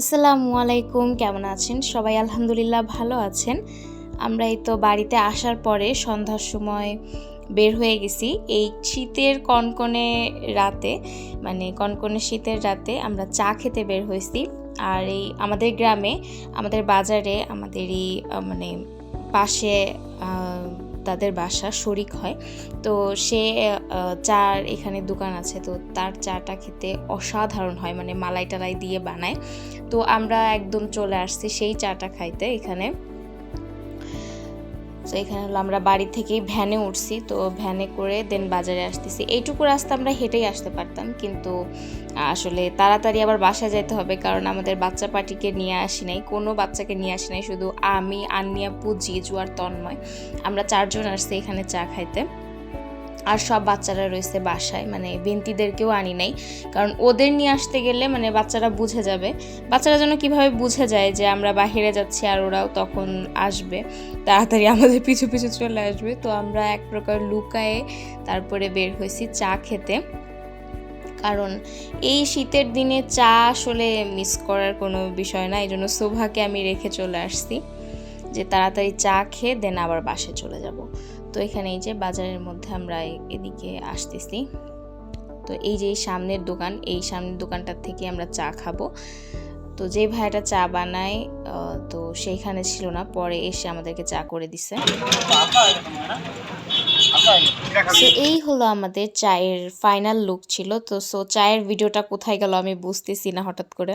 আসসালামু আলাইকুম, কেমন আছেন? সবাই আলহামদুলিল্লাহ ভালো আছেন। আমরা এই তো বাড়িতে আসার পরে সন্ধ্যার সময় বের হয়ে গেছি। এই শীতের কনকনে রাতে মানে কনকনে শীতের রাতে আমরা চা খেতে বের হয়েছি। আর এই আমাদের গ্রামে, আমাদের বাজারে আমাদের এই মানে পাশে তাদের বাসা শরিক হয়। তো সে চার এখানে দোকান আছে, তো তার চাটা খেতে অসাধারণ হয় মানে মালাই টালাই দিয়ে বানায়। তো আমরা একদম চলে আসছি সেই চাটা খাইতে এখানে। তো এখানে হলো আমরা বাড়ি থেকেই ভ্যানে উঠছি। তো ভ্যানে করে দেন বাজারে আসতেছি। এইটুকু রাস্তা আমরা হেঁটেই আসতে পারতাম। কিন্তু আসলে তাড়াতাড়ি আবার বাসায় যেতে হবে কারণ আমাদের বাচ্চা পার্টিকে নিয়ে আসি নাই। কোনো বাচ্চাকে নিয়ে আসি নাই, শুধু আমি আন্নিয়া পুজি জুয়ার তন্ময়। আমরা চারজন আসছি এখানে চা খাইতে। আর সব বাচ্চারা রয়েছে বাসায় মানে বিন্তিদেরকেও আনি নাই। কারণ ওদের নিয়ে আসতে গেলে মানে বাচ্চারা বুঝে যাবে। বাচ্চারা যেন কীভাবে বুঝে যায় যে আমরা বাহিরে যাচ্ছি আর ওরাও তখন আসবে। তাড়াতাড়ি আমাদের পিছু পিছু চলে আসবে। তো আমরা এক প্রকার লুকায়ে তারপরে বের হয়েছি চা খেতে। কারণ এই শীতের দিনে চা আসলে মিস করার কোনো বিষয় না। এই জন্য শোভাকে আমি রেখে চলে আসছি। যে তাড়াতাড়ি চা খেয়ে দেন আবার বাসে চলে যাব। তো এখানে এই যে বাজারের মধ্যে আমরা এদিকে আসতেছি। তো এই যে সামনের দোকান, এই সামনের দোকানটার থেকে আমরা চা খাব। তো যে ভাইয়াটা চা বানায় তো সেইখানে ছিল না, পরে এসে আমাদেরকে চা করে দিছে। সো এই হলো আমাদের চায়ের ফাইনাল লুক ছিল। তো সো চায়ের ভিডিওটা কোথায় গেল আমি বুঝতেছি না হঠাৎ করে।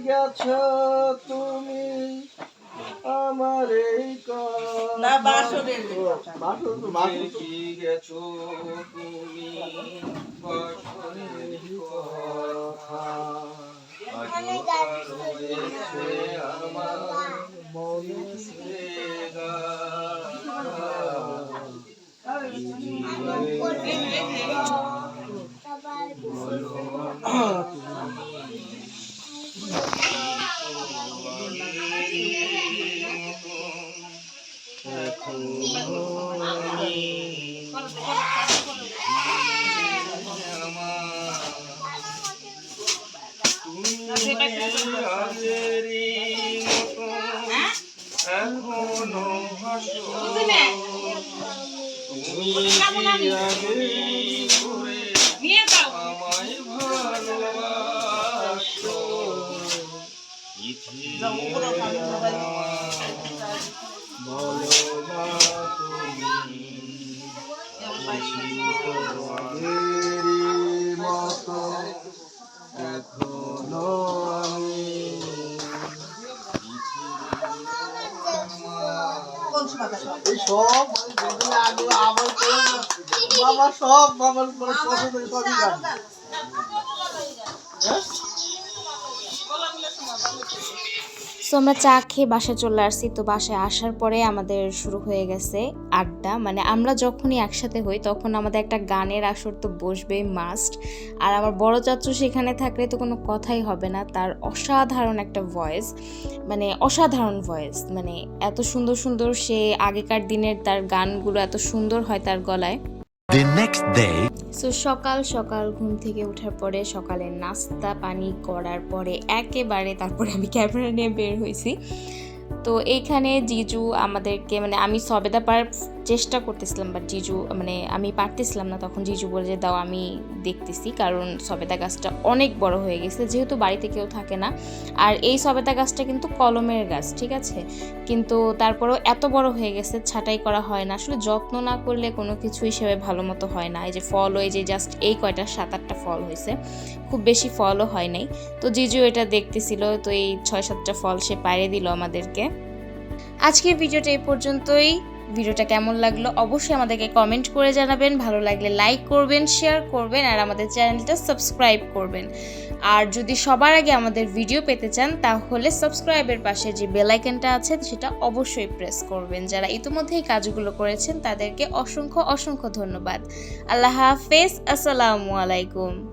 গেছো তুমি আমার এই না বাসনের বাসন তো বাসন কি গেছো তুমি বাসনের কথা? আমার মনে ছেড়ে এখনও হাসো তুমি ভালোবাসো এই সব বাবা সব বাবার পরে পছন্দের সবই সো আমরা চা খেয়ে বাসায় চলে আসছি। তো বাসায় আসার পরে আমাদের শুরু হয়ে গেছে আড্ডা। মানে আমরা যখনই একসাথে হই, তখন আমাদের একটা গানের আসর তো বসবেই মাস্ট আর আমার বড় চাচু সেখানে থাকলে তো কোনো কথাই হবে না, তার অসাধারণ একটা ভয়েস মানে অসাধারণ ভয়েস মানে এত সুন্দর সুন্দর সে আগেকার দিনের তার গানগুলো এত সুন্দর হয় তার গলায়। সো সকাল সকাল ঘুম থেকে ওঠার পরে সকালে নাস্তা পানি করার পরে একেবারে তারপরে আমি ক্যামেরা নিয়ে বের হয়েছি। তো এইখানে জিজু আমাদেরকে মানে আমি সবেদা পার চেষ্টা করতেছিলাম বাট জিজু মানে আমি পারতেছিলাম না। তখন জিজু বলে যে, দাও, আমি দেখতেছি। কারণ সবেদা গাছটা অনেক বড় হয়ে গেছে, যেহেতু বাড়িতে কেউ থাকে না। আর এই সবেদা গাছটা কিন্তু কলমের গাছ, ঠিক আছে? কিন্তু তারপরেও এত বড় হয়ে গেছে, ছাঁটাই করা হয় না। আসলে যত্ন না করলে কোনো কিছু হিসেবে ভালো মতো হয় না। এই যে ফল এই যে জাস্ট এই কয়টা, সাত আটটা ফল হয়েছে, খুব বেশি ফলও হয় নাই। তো জিজু এটা দেখতেছিল, তো এই ছয় সাতটা ফল সে পাইরে দিল আমাদেরকে। আজকের ভিডিওটা এই পর্যন্তই। ভিডিওটা কেমন লাগল অবশ্যই আমাদেরকে কমেন্ট করে জানাবেন। ভালো লাগলে লাইক করবেন শেয়ার করবেন, আর আমাদের চ্যানেলটা সাবস্ক্রাইব করবেন। আর যদি সবার আগে আমাদের ভিডিও পেতে চান, তাহলে সাবস্ক্রাইবের পাশে যে বেল আইকনটা আছে, সেটা অবশ্যই প্রেস করবেন। যারা ইতিমধ্যে এই কাজগুলো করেছেন, তাদেরকে অসংখ্য অসংখ্য ধন্যবাদ। আল্লাহ হাফেজ, আসসালামু আলাইকুম।